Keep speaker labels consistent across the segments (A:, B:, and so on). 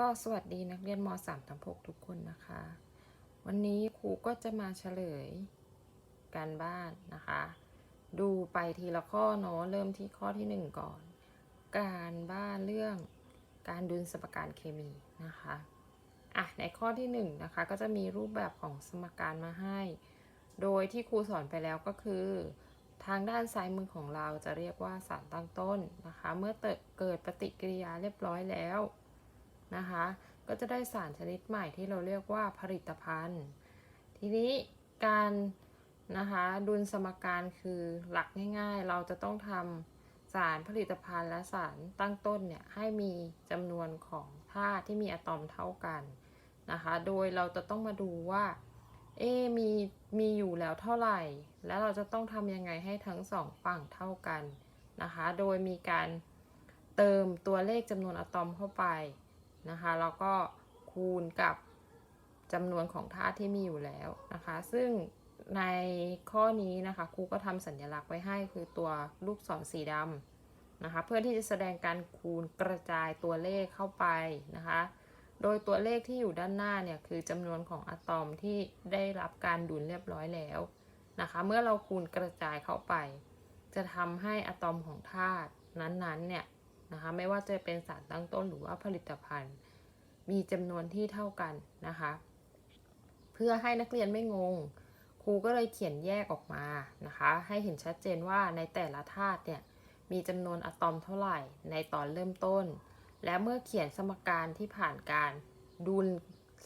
A: ก็สวัสดีนักเรียนม .3 ทั้ง6ทุกคนนะคะ วันนี้ครูก็จะมาเฉลยการบ้านนะคะ ดูไปทีละข้อเนาะเริ่มที่ข้อที่ 1 ก่อน การบ้านเรื่องการดุลสมการเคมีนะคะอะในข้อที่1นงนะคะก็จะมีรูปแบบของสมการมาให้ โดยที่ครูสอนไปแล้วก็คือ ทางด้านซ้ายมือของเราจะเรียกว่าสารตั้งต้นนะคะ เมื่อเกิดปฏิกิริยาเรียบร้อยแล้ว นะคะ ก็จะได้สารชนิดใหม่ที่เราเรียกว่าผลิตภัณฑ์ ทีนี้การนะคะดุลสมการคือหลักง่ายๆ เราจะต้องทำสารผลิตภัณฑ์และสารตั้งต้นเนี่ยให้มีจำนวนของธาตุที่มีอะตอมเท่ากันนะคะ โดยเราจะต้องมาดูว่าเอมีมีอยู่แล้วเท่าไหร่ แล้วเราจะต้องทำยังไงให้ทั้งสองฝั่งเท่ากันนะคะ โดยมีการเติมตัวเลขจำนวนอะตอมเข้าไป นะคะแล้วก็คูณกับจำนวนของธาตุที่มีอยู่แล้วนะคะ ซึ่งในข้อนี้นะคะครูก็ทำสัญลักษณ์ไว้ให้คือตัวลูกศรสีดำนะคะ เพื่อที่จะแสดงการคูณกระจายตัวเลขเข้าไปนะคะ โดยตัวเลขที่อยู่ด้านหน้าเนี่ยคือจำนวนของอะตอมที่ได้รับการดุลเรียบร้อยแล้วนะคะ เมื่อเราคูณกระจายเข้าไป จะทำให้อะตอมของธาตุนั้นๆเนี่ย นะคะ ไม่ว่าจะเป็นสารตั้งต้นหรือว่าผลิตภัณฑ์ มีจำนวนที่เท่ากันนะคะ เพื่อให้นักเรียนไม่งง ครูก็เลยเขียนแยกออกมานะคะ ให้เห็นชัดเจนว่าในแต่ละธาตุเนี่ยมีจำนวนอะตอมเท่าไหร่ในตอนเริ่มต้น และเมื่อเขียนสมการที่ผ่านการดุล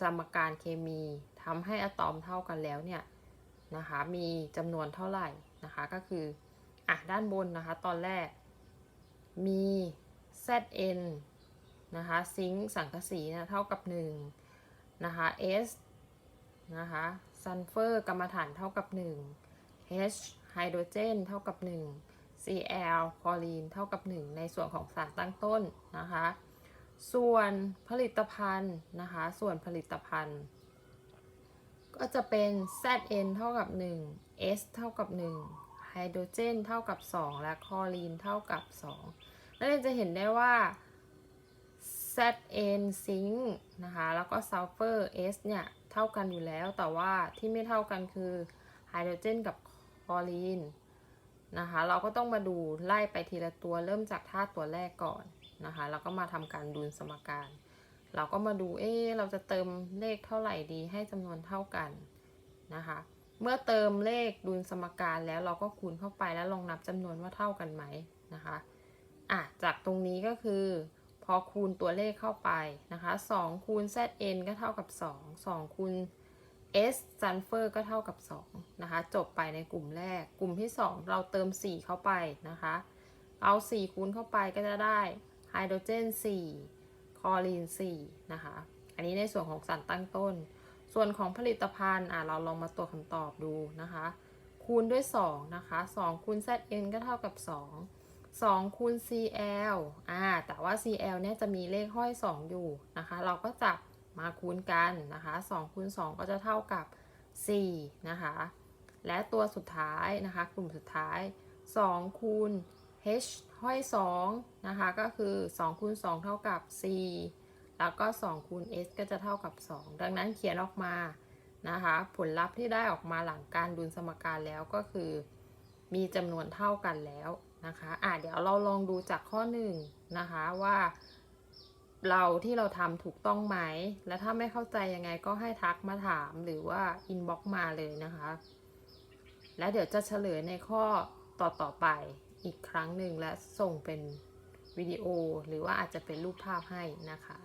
A: สมการเคมีทำให้อะตอมเท่ากันแล้วเนี่ยนะคะมีจำนวนเท่าไหร่นะคะก็คืออะด้านบนนะคะ ตอนแรกมี Zn นะคะซิงค์สังกะสีนะเท่ากับ1นะคะ S นะคะซัลเฟอร์กรรมฐานเท่ากับ 1 H ไฮโดรเจนเท่ากับ 1 Cl คลอรีนเท่ากับ 1 ในส่วนของสารตั้งต้นนะคะส่วนผลิตภัณฑ์นะคะส่วนผลิตภัณฑ์ ก็จะเป็น Zn เท่ากับ 1 S เท่ากับ 1ไฮโดรเจนเท่ากับ 2 และคลอรีนเท่ากับ 2 นั่นจะเห็นได้ว่า Zn ซิงค์นะคะ แล้วก็ซัลเฟอร์ S เนี่ย เท่ากันอยู่แล้ว แต่ว่าที่ไม่เท่ากันคือไฮโดรเจนกับคลอรีนนะคะ เราก็ต้องมาดูไล่ไปทีละตัว เริ่มจากธาตุตัวแรกก่อนนะคะ แล้วก็มาทำการดูลสมการ เราก็มาดู เอ๊เราจะเติมเลขเท่าไหร่ดีให้จำนวนเท่ากันนะคะ เมื่อเติมเลขดูลสมการแล้วเราก็คูณเข้าไปแล้วลองนับจำนวนว่าเท่ากันไหมนะคะ อะจากตรงนี้ก็คือ พอคูณตัวเลขเข้าไปนะคะ2คูณ zn ก็เท่ากับ 2 2คูณ s sulfur ก็เท่ากับ 2 นะคะ จบไปในกลุ่มแรก กลุ่มที่ 2 เราเติม 4 เข้าไปนะคะ เอา 4 คูณเข้าไปก็จะได้ไฮโดรเจน 4 คลอรีน 4 นะคะ อันนี้ในส่วนของสารตั้งต้น ส่วนของผลิตภัณฑ์อะเราลองมาตัวคำตอบดูนะคะ คูณด้วย 2 นะคะ 2 คูณ zn ก็เท่ากับ 2 2คูณ cl อ่าแต่ว่า cl เนี่ยจะมีเลขห้อย 2 อยู่นะคะ เราก็จับมาคูณกันนะคะ2คูณ2ก็จะเท่ากับ 4 นะคะ และตัวสุดท้ายนะคะ กลุ่มสุดท้าย 2 คูณ h ห้อย 2 นะคะ ก็คือ 2คูณ2 เท่ากับ 4 แล้วก็ 2คูณ s ก็จะเท่ากับ 2 ดังนั้นเขียนออกมานะคะ ผลลัพธ์ที่ได้ออกมาหลังการดุลสมการแล้วก็คือ มีจำนวนเท่ากันแล้วนะคะอะเดี๋ยวเราลองดูจากข้อ1น,นะคะว่า เราที่เราทำถูกต้องไหม และถ้าไม่เข้าใจยังไงก็ให้ทักมาถามหรือว่าอินบ็อกมาเลยนะคะ แล้วเดี๋ยวจะเฉลยในข้อต่อต่อไปอีกครั้งหนึ่งและส่งเป็นวิดีโอหรือว่าอาจจะเป็นรูปภาพให้นะคะ